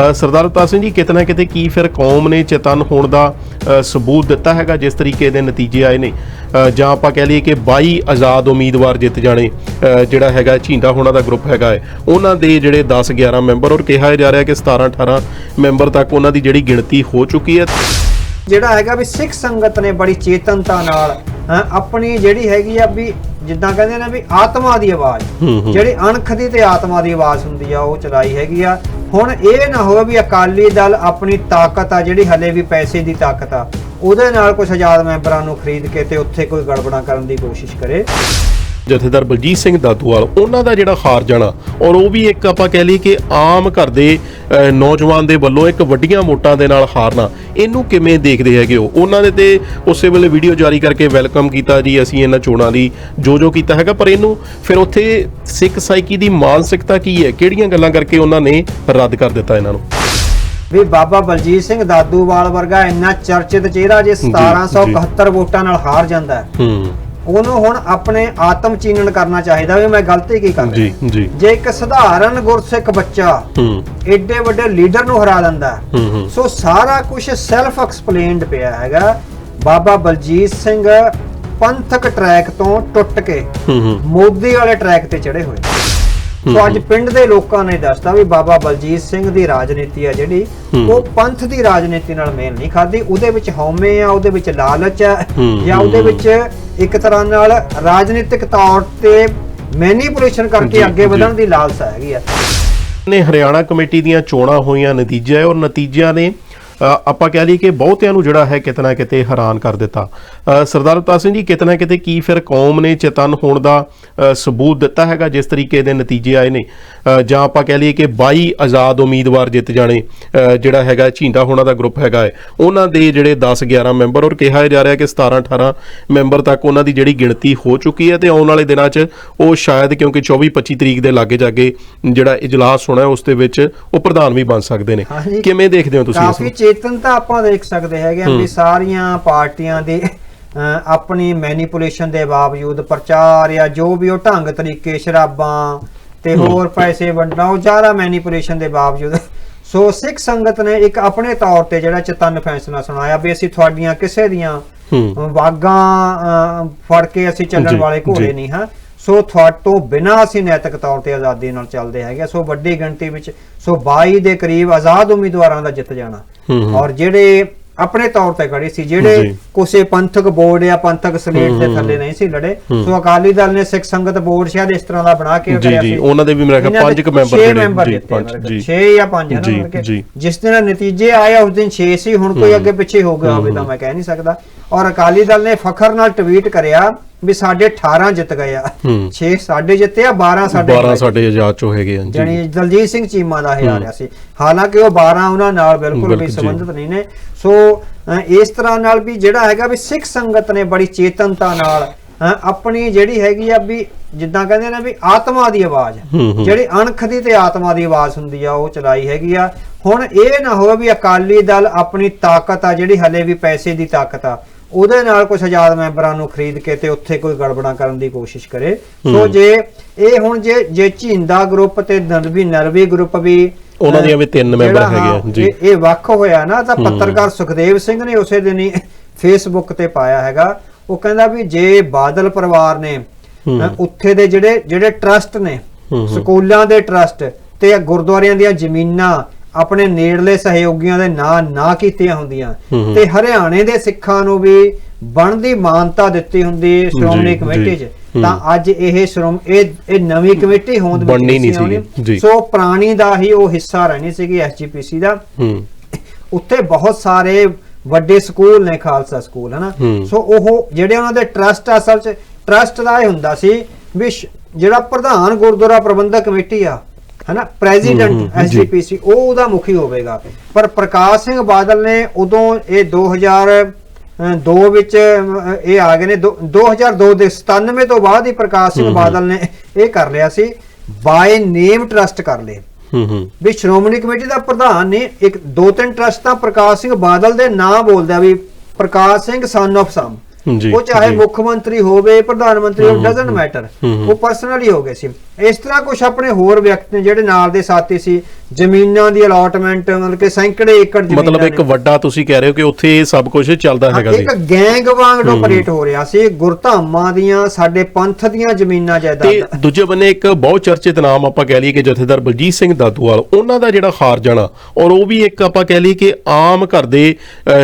ਸਰਦਾਰ ਅਵਤਾਰ ਸਿੰਘ ਜੀ ਕਿਤੇ ਨਾ ਕਿਤੇ ਕੀ ਫਿਰ ਕੌਮ ਨੇ ਚੇਤਨ ਹੋਣ ਦਾ ਸਬੂਤ ਦਿੱਤਾ ਹੈਗਾ ਜਿਸ ਤਰੀਕੇ ਦੇ ਨਤੀਜੇ ਆਏ ਨੇ। ਜਾਂ ਆਪਾਂ ਕਹਿ ਲਈਏ ਕਿ 22 ਆਜ਼ਾਦ ਉਮੀਦਵਾਰ ਜਿੱਤ ਜਾਣੇ ਜਿਹੜਾ ਹੈਗਾ ਝੀਂਡਾ ਹੋਣਾ ਦਾ ਗਰੁੱਪ ਹੈਗਾ ਹੈ। ਉਹਨਾਂ ਦੇ ਜਿਹੜੇ 10 11 ਮੈਂਬਰ ਔਰ ਕਿਹਾ ਜਾ ਰਿਹਾ ਕਿ 17 18 ਮੈਂਬਰ ਤੱਕ ਉਹਨਾਂ ਦੀ ਜਿਹੜੀ ਗਿਣਤੀ ਹੋ ਚੁੱਕੀ ਹੈ। ਜਿਹੜਾ ਹੈਗਾ ਵੀ ਸਿੱਖ ਸੰਗਤ ਨੇ ਬੜੀ ਚੇਤਨਤਾ ਨਾਲ ਆਪਣੀ ਜਿਹੜੀ ਹੈਗੀ ਆ ਵੀ ਜਿੱਦਾਂ ਕਹਿੰਦੇ ਨੇ ਵੀ ਆਤਮਾ ਦੀ ਆਵਾਜ਼। ਜਿਹੜੀ ਅਣਖ ਦੀ ਤੇ ਆਤਮਾ ਦੀ ਆਵਾਜ਼ ਹੁੰਦੀ ਆ ਉਹ ਚਲਾਈ ਹੈਗੀ ਆ। ਹੁਣ ਇਹ ਨਾ ਹੋਵੇ ਵੀ ਅਕਾਲੀ ਦਲ ਆਪਣੀ ਤਾਕਤ ਆ, ਜਿਹੜੀ ਹਲੇ ਵੀ ਪੈਸੇ ਦੀ ਤਾਕਤ ਆ, ਉਹਦੇ ਨਾਲ ਕੁਝ ਆਜ਼ਾਦ ਮੈਂਬਰਾਂ ਨੂੰ ਖਰੀਦ ਕੇ ਤੇ ਉੱਥੇ ਕੋਈ ਗੜਬੜਾਂ ਕਰਨ ਦੀ ਕੋਸ਼ਿਸ਼ ਕਰੇ। ਜਥੇਦਾਰ ਬਲਜੀਤ ਸਿੰਘ ਦਾਦੂਵਾਲ ਉਹਨਾਂ ਦਾ ਜਿਹੜਾ ਹਾਰ ਜਾਣਾ ਔਰ ਉਹ ਵੀ ਇੱਕ ਆਪਾਂ ਕਹਿ ਲਈਏ ਕਿ ਆਮ ਘਰ ਦੇ ਨੌਜਵਾਨ ਦੇ ਵੱਲੋਂ ਇੱਕ ਵੱਡੀਆਂ ਵੋਟਾਂ ਦੇ ਨਾਲ ਹਾਰਨਾ ਇਹਨੂੰ ਕਿਵੇਂ ਦੇਖਦੇ ਹੈਗੇ ਹੋ? ਉਹਨਾਂ ਦੇ ਤੇ ਉਸੇ ਵੇਲੇ ਵੀਡੀਓ ਜਾਰੀ ਕਰਕੇ ਵੈਲਕਮ ਕੀਤਾ ਜੀ ਅਸੀਂ ਇਹਨਾਂ ਚੋਣਾਂ ਦੀ ਜੋ ਜੋ ਕੀਤਾ ਹੈਗਾ ਪਰ ਇਹਨੂੰ ਫਿਰ ਉੱਥੇ ਸਿੱਖ ਸਾਈਕੀ ਦੀ ਮਾਨਸਿਕਤਾ ਕੀ ਹੈ? ਕਿਹੜੀਆਂ ਗੱਲਾਂ ਕਰਕੇ ਉਹਨਾਂ ਨੇ ਰੱਦ ਕਰ ਦਿੱਤਾ ਇਹਨਾਂ ਨੂੰ? ਵੀ ਬਾਬਾ ਬਲਜੀਤ ਸਿੰਘ ਦਾਦੂਵਾਲ ਵਰਗਾ ਇੰਨਾ ਚਰਚਿਤ ਚਿਹਰਾ ਜੇ 1771 ਵੋਟਾਂ ਨਾਲ ਹਾਰ ਜਾਂਦਾ ਹੂੰ। ਉਹਨੂੰ ਹੁਣ ਆਪਣੇ ਆਤਮ ਚੀਨਨ ਕਰਨਾ ਚਾਹੀਦਾ ਵੀ ਮੈਂ ਗਲਤੀ ਕੀ ਕਰ। ਜੀ ਰਿਹਾ ਜੀ। ਜੇ ਇੱਕ ਸਧਾਰਨ ਗੁਰਸਿੱਖ ਬੱਚਾ ਹੂੰ। ਏਡੇ ਵੱਡੇ ਲੀਡਰ ਨੂੰ ਹਰਾ ਦਿੰਦਾ ਹੈ, ਹੂੰ ਹੂੰ। ਸੋ ਸਾਰਾ ਕੁਝ ਸੈਲਫ ਐਕਸਪਲੇਨਡ ਪਿਆ ਹੈਗਾ। ਬਾਬਾ ਬਲਜੀਤ ਸਿੰਘ ਪੰਥਕ ਟਰੈਕ ਤੋਂ ਟੁੱਟ ਕੇ ਹੂੰ ਹੂੰ। ਮੋਦੀ ਵਾਲੇ ਟਰੈਕ ਤੇ ਚੜੇ ਹੋਏ। ਸੋ ਅੱਜ ਪਿੰਡ ਦੇ ਲੋਕਾਂ ਨੇ ਦੱਸਤਾ ਵੀ ਬਾਬਾ ਬਲਜੀਤ ਸਿੰਘ ਦੀ ਰਾਜਨੀਤੀ ਆ ਜਿਹੜੀ। ਉਹ ਪੰਥ ਦੀ ਰਾਜਨੀਤੀ ਨਾਲ ਮੇਲ ਨਹੀਂ ਖਾਦੀ ਉਹਦੇ ਵਿੱਚ ਹਉਮੈ ਆ ਉਹਦੇ ਵਿੱਚ ਲਾਲਚ ਆ ਹੂੰ, ਜਾਂ ਉਹਦੇ ਵਿੱਚ ਇੱਕ ਤਰ੍ਹਾਂ ਨਾਲ ਰਾਜਨੀਤਿਕ ਤੌਰ ਤੇ ਮੈਨੀਪੂਲੇਸ਼ਨ ਕਰਕੇ ਅੱਗੇ। ਵਧਣ ਦੀ ਲਾਲਸਾ ਹੈਗੀ ਆ ਨੇ ਹਰਿਆਣਾ ਕਮੇਟੀ ਦੀਆਂ ਚੋਣਾਂ ਹੋਈਆਂ ਨਤੀਜੇ ਔਰ ਨਤੀਜਿਆਂ ਨੇ ਆਪਾਂ ਕਹਿ ਲਈਏ ਕਿ ਬਹੁਤਿਆਂ ਨੂੰ ਜਿਹੜਾ ਹੈ ਕਿਤੇ ਨਾ ਕਿਤੇ ਹੈਰਾਨ ਕਰ ਦਿੱਤਾ। ਸਰਦਾਰ ਅਵਤਾਰ ਸਿੰਘ ਜੀ ਕਿਤੇ ਨਾ ਕਿਤੇ ਕੀ ਫਿਰ ਕੌਮ ਨੇ ਚੇਤਨ ਹੋਣ ਦਾ ਸਬੂਤ ਦਿੱਤਾ ਹੈਗਾ ਜਿਸ ਤਰੀਕੇ ਦੇ ਨਤੀਜੇ ਆਏ ਨੇ। ਜਾਂ ਆਪਾਂ ਕਹਿ ਲਈਏ ਕਿ 22 ਆਜ਼ਾਦ ਉਮੀਦਵਾਰ ਜਿੱਤ ਜਾਣੇ ਜਿਹੜਾ ਹੈਗਾ ਝੀਂਡਾ ਹੋਣਾ ਦਾ ਗਰੁੱਪ ਹੈਗਾ ਹੈ। ਉਹਨਾਂ ਦੇ ਜਿਹੜੇ 10 11 ਮੈਂਬਰ ਔਰ ਕਿਹਾ ਜਾ ਰਿਹਾ ਕਿ 17 18 ਮੈਂਬਰ ਤੱਕ ਉਹਨਾਂ ਦੀ ਜਿਹੜੀ ਗਿਣਤੀ ਹੋ ਚੁੱਕੀ ਹੈ ਤੇ ਆਉਣ ਵਾਲੇ ਦਿਨਾਂ 'ਚ ਉਹ ਸ਼ਾਇਦ ਕਿਉਂਕਿ 24 25 ਤਰੀਕ ਦੇ ਲਾਗੇ ਜਾਗੇ ਜਿਹੜਾ ਇਜਲਾਸ ਹੋਣਾ ਹੈ ਉਸ ਦੇ ਵਿੱਚ ਉਹ ਪ੍ਰਧਾਨ ਵੀ ਬਣ ਸਕਦੇ ਨੇ। ਕਿਵੇਂ ਦੇਖਦੇ ਹੋ ਤੁਸੀਂ ਇਸ ਕਾਫੀ ਨੂੰ ਚੇਤਨਤਾ ਆਪਾਂ ਦੇਖ ਸਕਦੇ ਹੈਗੇ ਆ ਵੀ ਸਾਰੀਆਂ ਪਾਰਟੀਆਂ ਦੇ ਆਪਣੀ ਮੈਨੀਪੂਲੇਸ਼ਨ ਦੇ ਬਾਵਜੂਦ ਪ੍ਰਚਾਰ ਜਾਂ ਜੋ ਵੀ ਉਹ ਢੰਗ ਤਰੀਕੇ ਸ਼ਰਾਬਾਂ ਤੇ ਹੋਰ ਪੈਸੇ ਵੰਡਣਾ ਉਹ ਜ਼ਿਆਦਾ ਮੈਨੀਪੂਲੇਸ਼ਨ ਦੇ ਬਾਵਜੂਦ। ਸੋ ਸਿੱਖ ਸੰਗਤ ਨੇ ਇੱਕ ਆਪਣੇ ਤੌਰ ਤੇ ਜਿਹੜਾ ਚਤਨ ਫੈਸਲਾ ਸੁਣਾਇਆ ਵੀ ਅਸੀਂ ਤੁਹਾਡੀਆਂ ਕਿਸੇ ਦੀਆਂ ਵਾਗਾਂ ਫੜ ਕੇ ਅਸੀਂ ਚੱਲਣ ਵਾਲੇ ਘੋੜੇ। ਨਹੀਂ ਹਾਂ। ਸੋ ਤੁਹਾਡੇ ਤੋਂ ਬਿਨਾਂ ਅਸੀਂ ਨੈਤਿਕ ਤੌਰ ਤੇ ਆਜ਼ਾਦੀ ਨਾਲ ਚੱਲਦੇ ਹੈਗੇ। ਸੋ ਵੱਡੀ ਗਿਣਤੀ ਵਿੱਚ ਸੋ 22 ਦੇ ਕਰੀਬ ਆਜ਼ਾਦ ਉਮੀਦਵਾਰਾਂ ਦਾ ਜਿੱਤ ਜਾਣਾ। ਔਰ ਜਿਹੜੇ ਆਪਣੇ ਤੌਰ ਤੇ ਖੜੇ ਸੀ ਜਿਹੜੇ ਜੀ। ਕੋਸੇ ਪੰਥਕ ਬੋਰਡ ਜਾਂ ਪੰਥਕ ਸਲੇਟ ਦੇ ਥੱਲੇ ਨਹੀਂ ਸੀ ਲੜੇ ਸੋ ਅਕਾਲੀ ਦਲ ਨੇ ਸਿੱਖ ਸੰਗਤ ਬੋਰਡ ਸ਼ਾਇਦ ਇਸ ਤਰ੍ਹਾਂ ਦਾ ਬਣਾ ਕੇ ਜੀ, ਕਰਿਆ ਜੀ, ਸੀ ਉਹਨਾਂ ਦੇ ਵੀ ਮੇਰਾ ਖਿਆਲ ਪੰਜ ਕੁ ਮੈਂਬਰ ਛੇ ਜਿਹੜੇ- ਜੀ, ਜਿੱਤੇ ਪੰਜ, ਮੇਰੇ ਜੀ। 6 ਜਾਂ 5 ਹੈ ਜੀ, ਨਾ ਮਤਲਬ ਜੀ। ਕਿ ਜਿਸ ਦਿਨ ਨਤੀਜੇ ਆਏ ਉਸ ਦਿਨ 6 ਸੀ ਹੁਣ ਕੋਈ ਅੱਗੇ ਪਿੱਛੇ ਹੋ ਗਿਆ ਹੋਵੇ ਤਾਂ ਮੈਂ ਕਹਿ ਨਹੀਂ ਸਕਦਾ ਔਰ ਅਕਾਲੀ ਦਲ ਨੇ ਫਖਰ ਨਾਲ ਟਵੀਟ ਕਰਿਆ ਵੀ ਸਾਡੇ 18 ਜਿੱਤ ਗਏ ਆ ਹੂੰ। 6 ਸਾਡੇ ਜਿੱਤੇ ਆ 12 ਸਾਡੇ 12 ਹਾਰੇ। ਸਾਡੇ ਆਜ਼ਾਦ ਚੋਂ ਹੈਗੇ ਆ ਜੀ ਦਲਜੀਤ ਸਿੰਘ ਚੀਮਾ ਦਾ ਇਹ ਆ ਰਿਹਾ ਸੀ ਹਾਲਾਂਕਿ ਉਹ 12 ਉਹਨਾਂ ਨਾਲ ਬਿਲਕੁਲ ਵੀ। ਸੰਬੰਧਿਤ ਨਹੀਂ ਨੇ ਸੋ ਇਸ ਤਰ੍ਹਾਂ ਨਾਲ ਵੀ ਜਿਹੜਾ ਹੈਗਾ ਵੀ ਸਿੱਖ ਸੰਗਤ ਨੇ ਬੜੀ ਚੇਤਨਤਾ ਨਾਲ ਆਪਣੀ ਜਿਹੜੀ ਹੈਗੀ ਆ ਵੀ ਜਿੱਦਾਂ ਕਹਿੰਦੇ ਨੇ ਵੀ ਆਤਮਾ ਦੀ ਆਵਾਜ਼। ਜਿਹੜੀ ਅਣਖ ਦੀ ਤੇ ਆਤਮਾ ਦੀ ਆਵਾਜ਼ ਹੁੰਦੀ ਆ ਉਹ ਚਲਾਈ ਹੈਗੀ ਆ ਹੁਣ ਇਹ ਨਾ ਹੋਵੇ ਵੀ ਅਕਾਲੀ ਦਲ ਆਪਣੀ ਤਾਕਤ ਆ ਜਿਹੜੀ ਹਲੇ ਵੀ ਪੈਸੇ ਦੀ ਤਾਕਤ ਆ ਉਹਦੇ ਨਾਲ ਕੁਝ ਆਜ਼ਾਦ ਮੈਂਬਰਾਂ ਨੂੰ ਖਰੀਦ ਕੇ ਤੇ ਉੱਥੇ ਕੋਈ ਗੜਬੜਾਂ ਕਰਨ ਦੀ ਕੋਸ਼ਿਸ਼ ਕਰੇ। ਸੋ ਜੇ ਇਹ ਹੁਣ ਜੇ ਜੇ ਝਿੰਦਾ ਗਰੁੱਪ ਤੇ ਨਰਵੀ ਨਰਵੀ ਗਰੁੱਪ ਵੀ ਉਹਨਾਂ ਦੀਆਂ ਵੀ ਤਿੰਨ ਮੈਂਬਰ ਹੈਗੇ ਜੀ। ਇਹ- ਵੱਖ ਹੋਇਆ ਨਾ ਤਾਂ ਪੱਤਰਕਾਰ ਸੁਖਦੇਵ ਸਿੰਘ ਨੇ ਉਸੇ ਦਿਨ ਹੀ ਫੇਸਬੁੱਕ ਤੇ ਪਾਇਆ ਹੈਗਾ। ਉਹ ਕਹਿੰਦਾ ਵੀ ਜੇ ਬਾਦਲ ਪਰਿਵਾਰ ਨੇ ਉੱਥੇ ਦੇ ਜਿਹੜੇ ਜਿਹੜੇ ਟਰਸਟ ਨੇ। ਸਕੂਲਾਂ ਦੇ ਟਰਸਟ ਤੇ ਗੁਰਦੁਆਰਿਆਂ ਦੀਆਂ ਜ਼ਮੀਨਾਂ ਆਪਣੇ ਨੇੜਲੇ ਸਹਿਯੋਗੀਆਂ ਦੇ ਨਾਂ ਨਾ ਕੀਤੀਆਂ ਹੁੰਦੀਆਂ। ਤੇ ਹਰਿਆਣੇ ਦੇ ਸਿੱਖਾਂ ਨੂੰ ਵੀ ਬਣਦੀ ਮਾਨਤਾ ਦਿੱਤੀ ਹੁੰਦੀ ਸ਼੍ਰੋਮਣੀ ਕਮੇਟੀ 'ਚ। ਤਾਂ ਅੱਜ ਇਹ ਸ਼੍ਰੋਮ ਇਹ ਇਹ ਨਵੀਂ ਕਮੇਟੀ ਹੋਂਦ ਬਣਨੀ ਨਹੀਂ ਸੀ। ਸੋ ਪੁਰਾਣੀ ਦਾ ਹੀ ਉਹ ਹਿੱਸਾ ਰਹਿਣੀ ਸੀਗੀ ਐਸਜੀਪੀਸੀ ਦਾ ਉੱਥੇ ਬਹੁਤ ਸਾਰੇ ਵੱਡੇ ਸਕੂਲ ਨੇ ਖਾਲਸਾ ਸਕੂਲ ਹਨਾ। ਸੋ ਉਹ ਜਿਹੜੇ ਉਹਨਾਂ ਦੇ ਟਰਸਟ ਅਸਲ ਚ ਟਰਸਟ ਦਾ ਇਹ ਹੁੰਦਾ ਸੀ ਵੀ ਜਿਹੜਾ ਪ੍ਰਧਾਨ ਗੁਰਦੁਆਰਾ ਪ੍ਰਬੰਧਕ ਕਮੇਟੀ ਆ ਹਨਾ ਪ੍ਰੈਜ਼ੀਡੈਂਟ। ਐਸਜੀਪੀਸੀ ਉਹ ਉਹਦਾ ਮੁਖੀ ਹੋਵੇਗਾ। ਪਰ ਪ੍ਰਕਾਸ਼ ਸਿੰਘ ਬਾਦਲ ਨੇ ਉਦੋਂ ਇਹ 2002 ਵਿੱਚ ਇਹ ਆ ਗਏ ਨੇ ਦੋ- 2002 ਦੇ 97 ਤੋਂ ਬਾਅਦ ਹੀ ਪ੍ਰਕਾਸ਼ ਸਿੰਘ ਬਾਦਲ ਨੇ ਇਹ ਕਰ ਲਿਆ ਸੀ ਬਾਏ ਨੇਮ ਟਰਸਟ ਕਰ ਲਏ। ਹੂੰ ਹੂੰ। ਵੀ ਸ਼੍ਰੋਮਣੀ ਕਮੇਟੀ ਦਾ ਪ੍ਰਧਾਨ ਨੇ ਇੱਕ ਦੋ ਤਿੰਨ ਟਰਸਟ ਤਾਂ ਪ੍ਰਕਾਸ਼ ਸਿੰਘ ਬਾਦਲ ਦੇ ਨਾਂ ਬੋਲਦਾ ਵੀ ਪ੍ਰਕਾਸ਼ ਸਿੰਘ ਸਨ of ਸਮ ਉਹ ਚਾਹੇ। ਮੁੱਖ ਮੰਤਰੀ ਹੋਵੇ ਪ੍ਰਧਾਨ ਮੰਤਰੀ ਹੋਵੇ ਡਸਨਟ ਮੈਟਰ। ਉਹ ਪਰਸਨਲੀ ਹੋ ਗਏ ਸੀ ਇਸ ਤਰ੍ਹਾਂ ਕੁਝ ਆਪਣੇ ਹੋਰ ਵਿਅਕਤੀ ਨੇ ਜਿਹੜੇ ਨਾਲ ਦੇ ਸਾਥੀ ਸੀ ਜ਼ਮੀਨਾਂ ਦੀ ਅਲਾਟਮੈਂਟ ਮਤਲਬ ਕਿ ਸੈਂਕੜੇ ਏਕੜ ਜ਼ਮੀਨਾਂ ਮਤਲਬ ਇੱਕ। ਵੱਡਾ ਤੁਸੀਂ ਕਹਿ ਰਹੇ ਹੋ ਕਿ ਉੱਥੇ ਇਹ ਸਭ ਕੁਝ ਚੱਲਦਾ ਹੈਗਾ ਸੀ ਇੱਕ ਗੈਂਗ ਵਾਂਗ ਆਪਰੇਟ ਹੋ ਰਿਹਾ ਸੀ ਗੁਰਧਾਮਾਂ ਦੀਆਂ ਸਾਡੇ ਪੰਥ ਦੀਆਂ ਜ਼ਮੀਨਾਂ ਤੇ ਜਾਇਦਾਦਾਂ ਦੂਜੇ ਬੰਨੇ ਇੱਕ ਬਹੁਤ ਚਰਚਿਤ ਨਾਮ ਆਪਾਂ ਕਹਿ ਲਈਏ ਕਿ ਜਥੇਦਾਰ ਬਲਜੀਤ ਸਿੰਘ ਦਾਦੂਵਾਲ ਉਹਨਾਂ ਦਾ ਜਿਹੜਾ ਹਾਰ ਜਾਣਾ ਔਰ ਉਹ ਵੀ ਇੱਕ ਆਪਾਂ ਕਹਿ ਲਈਏ ਕਿ ਆਮ ਘਰ ਦੇ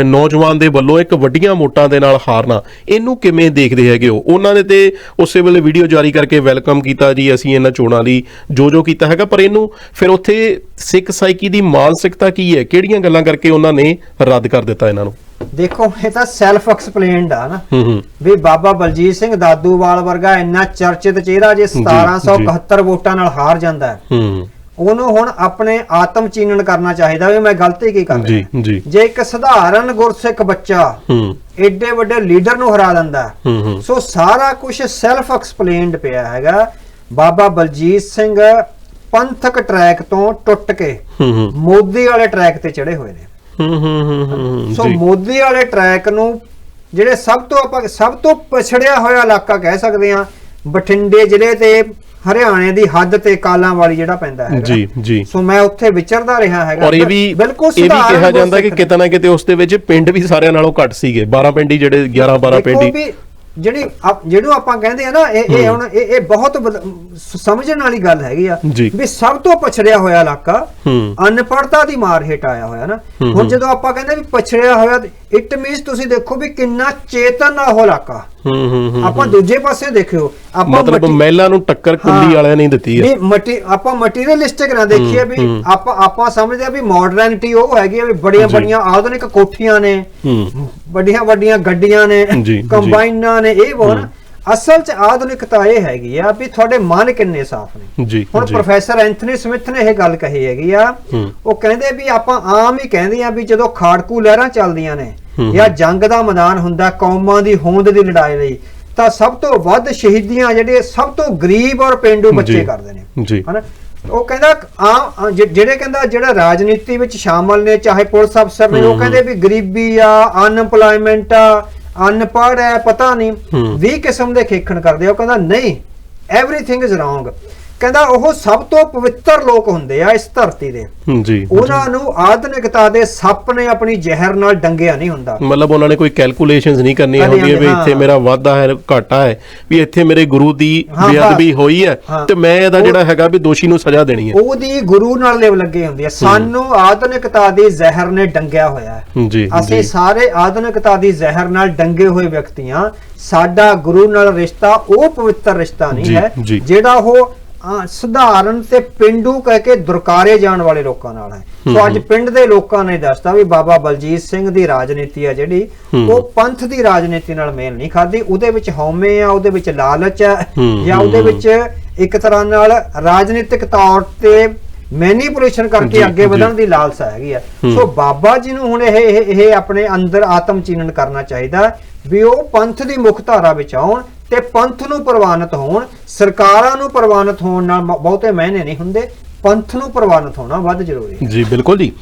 ਨੌਜਵਾਨ ਦੇ ਵੱਲੋਂ ਇੱਕ ਵੱਡੀਆਂ ਮੋਟਾਂ ਦੇ ਨਾਲ ਹਾਰਨਾ ਇਹਨੂੰ ਕਿਵੇਂ ਦੇਖਦੇ ਹੈਗੇ ਹੋ? ਉਹਨਾਂ ਨੇ ਤੇ ਉਸੇ ਵੇਲੇ ਵੀਡੀਓ ਜਾਰੀ ਕਰਕੇ ਵੈਲਕਮ ਕੀਤਾ ਜੀ ਅਸੀਂ ਇਹਨਾਂ ਚੋਣਾਂ ਲਈ ਜੋ ਜੋ ਕੀਤਾ ਹੈਗਾ ਪਰ ਇਹਨੂੰ ਫਿਰ ਉੱਥੇ ਸਿੱਖ ਸਾਈਕੀ ਦੀ ਮਾਨਸਿਕਤਾ ਕੀ ਹੈ? ਕਿਹੜੀਆਂ ਗੱਲਾਂ ਕਰਕੇ ਉਹਨਾਂ ਨੇ ਰੱਦ ਕਰ ਦਿੱਤਾ ਇਹਨਾਂ ਨੂੰ? ਦੇਖੋ ਇਹ ਤਾਂ ਸੈਲਫ ਐਕਸਪਲੇਨਡ ਆ ਨਾ। ਵੀ ਬਾਬਾ ਬਲਜੀਤ ਸਿੰਘ ਦਾਦੂਵਾਲ ਵਰਗਾ ਇੰਨਾ ਚਰਚਿਤ ਚਿਹਰਾ ਜੇ 1771 ਵੋਟਾਂ ਨਾਲ ਹਾਰ ਜਾਂਦਾ ਹੈ ਉਹਨੂੰ ਹੁਣ ਆਪਣੇ ਆਤਮ ਚੀਨਨ ਕਰਨਾ ਚਾਹੀਦਾ ਵੀ ਮੈਂ ਗਲਤੀ ਕੀ ਕਰ ਰਿਹਾ। ਜੀ। ਜੇ ਇੱਕ ਸਧਾਰਨ ਗੁਰਸਿੱਖ ਬੱਚਾ ਹੂੰ। ਏਡੇ ਵੱਡੇ ਲੀਡਰ ਨੂੰ ਹਰਾ ਦਿੰਦਾ ਸੋ ਸਾਰਾ ਕੁਝ ਸੈਲਫ ਐਕਸਪਲੇਨਡ ਪਿਆ ਹੈਗਾ। ਬਾਬਾ ਬਲਜੀਤ ਸਿੰਘ ਪੰਥਕ ਟਰੈਕ ਤੋਂ ਟੁੱਟ ਕੇ ਹੂੰ ਹੂੰ। ਮੋਦੀ ਵਾਲੇ ਟਰੈਕ ਤੇ ਚੜੇ ਹੋਏ ਨੇ। ਹੂੰ ਹੂੰ ਹੂੰ ਹੂੰ ਸੋ ਮੋਦੀ ਵਾਲੇ ਟਰੈਕ ਨੂੰ ਜਿਹੜੇ ਸਭ ਤੋਂ ਆਪਾਂ ਸਭ ਤੋਂ ਪਛੜਿਆ ਹੋਇਆ ਇਲਾਕਾ ਕਹਿ ਸਕਦੇ ਆ ਬਠਿੰਡੇ ਜ਼ਿਲ੍ਹੇ ਤੇ ਹਰਿਆਣੇ ਦੀ ਹੱਦ ਤੇ ਕਾਲਾਂ ਵਾਲੀ ਜਿਹੜਾ ਪੈਂਦਾ ਹੈਗਾ। ਜੀ ਜੀ। ਸੋ ਮੈਂ ਉੱਥੇ ਵਿਚਰਦਾ ਰਿਹਾ ਹੈਗਾ। ਔਰ ਇਹ ਵੀ ਬਿਲਕੁਲ ਇਹ ਵੀ ਕਿਹਾ ਜਾਂਦਾ ਕਿ ਕਿਤੇ ਨਾ ਕਿਤੇ ਉਸ ਦੇ ਵਿੱਚ ਪਿੰਡ ਵੀ ਸਾਰਿਆਂ ਨਾਲੋਂ ਘੱਟ ਸੀਗੇ। 12 ਪਿੰਡੀ ਜਿਹੜੇ 11 12 ਦੇਖੋ ਪਿੰਡੀ ਵੀ ਜਿਹੜੀ ਜਿਹਨੂੰ ਆਪਾਂ ਕਹਿੰਦੇ ਆ ਨਾ ਇਹ ਇਹ ਹੁਣ ਇਹ ਇਹ ਬਹੁਤ ਸਮਝਣ ਵਾਲੀ ਗੱਲ ਹੈਗੀ ਆ। ਵੀ ਸਭ ਤੋਂ ਪਛੜਿਆ ਹੋਇਆ ਇਲਾਕਾ ਅਨਪੜਤਾ ਦੀ ਮਾਰ ਹੇਠ ਆਇਆ ਹੋਇਆ ਨਾ ਹੁਣ। ਜਦੋਂ ਆਪਾਂ ਕਹਿੰਦੇ ਵੀ ਪਛੜਿਆ ਹੋਇਆ ਇਟ ਮੀਨਸ ਤੁਸੀਂ ਦੇਖੋ ਵੀ ਕਿੰਨਾ ਚੇਤਨ ਆ ਉਹ ਇਲਾਕਾ ਹੂੰ ਹੂੰ ਹੂੰ ਆਪਾਂ ਦੂਜੇ ਪਾਸੇ ਦੇਖਿਓ ਆਪਾਂ ਮਤਲਬ ਮਹਿਲਾ ਨੂੰ ਟੱਕਰ ਕੁੰਡੀ। ਵਾਲਿਆਂ ਨੇ ਦਿੱਤੀ ਹੈ ਵੀ ਮਟੀ ਆਪਾਂ ਮਟੀਰੀਅਲਿਸਟਿਕ ਨਾ ਦੇਖੀਏ ਵੀ। ਆਪਾਂ ਆਪਾਂ ਸਮਝਦੇ ਆ ਵੀ ਮਾਡਰਨਿਟੀ ਉਹ ਹੈਗੀ ਆ ਵੀ ਬੜੀਆਂ। ਬੜੀਆਂ ਆਧੁਨਿਕ ਕੋਠੀਆਂ ਨੇ ਹੂੰ ਵੱਡੀਆਂ ਵੱਡੀਆਂ ਗੱਡੀਆਂ ਨੇ। ਕੰਬਾਈਨਾਂ ਨੇ ਇਹ ਉਹ ਨਾ ਅਸਲ ਚ ਆਧੁਨਿਕਤਾ ਇਹ ਹੈਗੀ ਆ ਵੀ ਤੁਹਾਡੇ ਮਨ ਕਿੰਨੇ ਸਾਫ਼ ਨੇ ਹੁਣ ਪ੍ਰੋਫੈਸਰ ਐਂਥਨੀ ਸਮਿਥ ਨੇ ਇਹ ਗੱਲ ਕਹੀ ਹੈਗੀ ਆ। ਉਹ ਕਹਿੰਦੇ ਵੀ ਆਪਾਂ ਆਮ ਹੀ ਕਹਿੰਦੇ ਆ ਵੀ ਜਦੋਂ ਖਾੜਕੂ ਲਹਿਰਾਂ ਚੱਲਦੀਆਂ ਨੇ। ਜਾਂ ਜੰਗ ਦਾ ਮੈਦਾਨ ਹੁੰਦਾ ਕੌਮਾਂ ਦੀ ਹੋਂਦ ਦੀ ਲੜਾਈ ਲਈ ਤਾਂ ਸਭ ਤੋਂ ਵੱਧ ਸ਼ਹੀਦੀਆਂ ਜਿਹੜੇ ਸਭ ਤੋਂ ਗਰੀਬ ਔਰ ਪੇਂਡੂ ਬੱਚੇ। ਕਰਦੇ ਨੇ ਜੀ ਹਨਾ ਉਹ ਕਹਿੰਦਾ ਆ ਜਿਹੜੇ ਕਹਿੰਦਾ ਜਿਹੜਾ ਰਾਜਨੀਤੀ ਵਿੱਚ ਸ਼ਾਮਲ ਨੇ ਚਾਹੇ ਪੁਲਿਸ ਅਫਸਰ ਨੇ ਉਹ। ਕਹਿੰਦੇ ਵੀ ਗਰੀਬੀ ਆ ਅਨਪਲਾਈਮੈਂਟ ਆ ਅਨਪੜ੍ਹ ਹੈ ਪਤਾ ਨਹੀਂ ਹੂੰ। 20 ਕਿਸਮ ਦੇ ਖੇਖਣ ਕਰਦੇ ਉਹ ਕਹਿੰਦਾ ਨਹੀਂ ਐਵਰੀਥਿੰਗ ਇਜ਼ ਰੋਂਗ ਕਹਿੰਦਾ ਉਹ ਸਭ ਤੋਂ ਪਵਿੱਤਰ ਲੋਕ ਹੁੰਦੇ ਆ ਇਸ ਧਰਤੀ ਦੇ ਜੀ ਉਹਨਾਂ ਨੂੰ ਆਧੁਨਿਕਤਾ ਦੇ ਸੱਪ ਨੇ ਆਪਣੀ ਜ਼ਹਿਰ ਨਾਲ ਡੰਗਿਆ ਨਹੀਂ ਹੁੰਦਾ ਮਤਲਬ ਉਹਨਾਂ ਨੇ ਕੋਈ ਕੈਲਕੂਲੇਸ਼ਨਸ ਨਹੀਂ ਕਰਨੀਆਂ ਹੁੰਦੀਆਂ ਵੀ ਹਾਂ। ਇੱਥੇ ਮੇਰਾ ਵਾਧਾ ਹੈ ਘਾਟਾ ਹੈ ਵੀ ਇੱਥੇ ਮੇਰੇ ਗੁਰੂ ਦੀ ਹਾਂ, ਬੇਅਦਬੀ। ਹੋਈ ਹੈ ਹਾਂ। ਤੇ ਮੈਂ ਇਹਦਾ ਜਿਹੜਾ ਹੈਗਾ ਵੀ ਦੋਸ਼ੀ ਨੂੰ ਸਜ਼ਾ ਦੇਣੀ ਹੈ ਉਹਦੀ ਗੁਰੂ ਨਾਲ ਲਿਵ ਲੱਗੇ ਹੁੰਦੀ ਆ ਸਾਨੂੰ ਆਧੁਨਿਕਤਾ ਦੀ ਜ਼ਹਿਰ ਨੇ ਡੰਗਿਆ ਹੋਇਆ ਹੈ ਜੀ ਅਸੀਂ ਸਾਰੇ ਆਧੁਨਿਕਤਾ ਦੀ ਜ਼ਹਿਰ ਨਾਲ ਡੰਗੇ ਹੋਏ ਵਿਅਕਤੀਆਂ ਸਾਡਾ ਗੁਰੂ ਨਾਲ ਰਿਸ਼ਤਾ ਉਹ ਪਵਿੱਤਰ ਰਿਸ਼ਤਾ ਨਹੀਂ ਹੈ। ਜਿਹੜਾ ਉਹ ਅਹ, ਸਧਾਰਨ ਤੇ ਪਿੰਡੂ ਕਹਿ ਕੇ ਦੁਰਕਾਰੇ ਜਾਣ ਵਾਲੇ ਲੋਕਾਂ ਨਾਲ ਹੈ ਸੋ ਅੱਜ ਪਿੰਡ ਦੇ ਲੋਕਾਂ ਨੇ ਦੱਸਤਾ ਵੀ ਬਾਬਾ ਬਲਜੀਤ ਸਿੰਘ ਦੀ ਰਾਜਨੀਤੀ ਆ ਜਿਹੜੀ ਹੂੰ। ਉਹ ਪੰਥ ਦੀ ਰਾਜਨੀਤੀ ਨਾਲ ਮੇਲ ਨਹੀਂ ਖਾਦੀ ਉਹਦੇ ਵਿੱਚ ਹਉਮੈ ਆ ਉਹਦੇ ਵਿੱਚ ਲਾਲਚ ਹੈ ਹੂੰ, ਜਾਂ ਉਹਦੇ ਹੂੰ, ਵਿੱਚ ਇੱਕ ਤਰ੍ਹਾਂ ਨਾਲ ਰਾਜਨੀਤਿਕ ਤੌਰ ਤੇ ਮੈਨੀਪੂਲੇਸ਼ਨ ਕਰਕੇ ਅੱਗੇ। ਵਧਣ ਦੀ ਲਾਲਸਾ ਹੈਗੀ ਆ ਹੂੰ। ਸੋ ਬਾਬਾ ਜੀ ਨੂੰ ਹੁਣ ਇਹ ਇਹ ਇਹ ਆਪਣੇ ਅੰਦਰ ਆਤਮ ਚੀਨਨ ਕਰਨਾ ਚਾਹੀਦਾ ਵੀ ਉਹ ਪੰਥ ਦੀ ਮੁੱਖ ਧਾਰਾ ਵਿੱਚ ਆਉਣ ਤੇ ਪੰਥ ਨੂੰ ਪ੍ਰਵਾਨਿਤ ਹੋਣ, ਸਰਕਾਰਾਂ ਨੂੰ ਪ੍ਰਵਾਨਿਤ ਹੋਣ ਨਾਲ ਮ- ਬਹੁਤੇ ਮਹਿਨੇ ਨਹੀਂ ਹੁੰਦੇ, ਪੰਥ ਨੂੰ ਪ੍ਰਵਾਨਿਤ ਹੋਣਾ ਵੱਧ ਜ਼ਰੂਰੀ ਹੈ। ਜੀ, ਬਿਲਕੁਲ ਜੀ।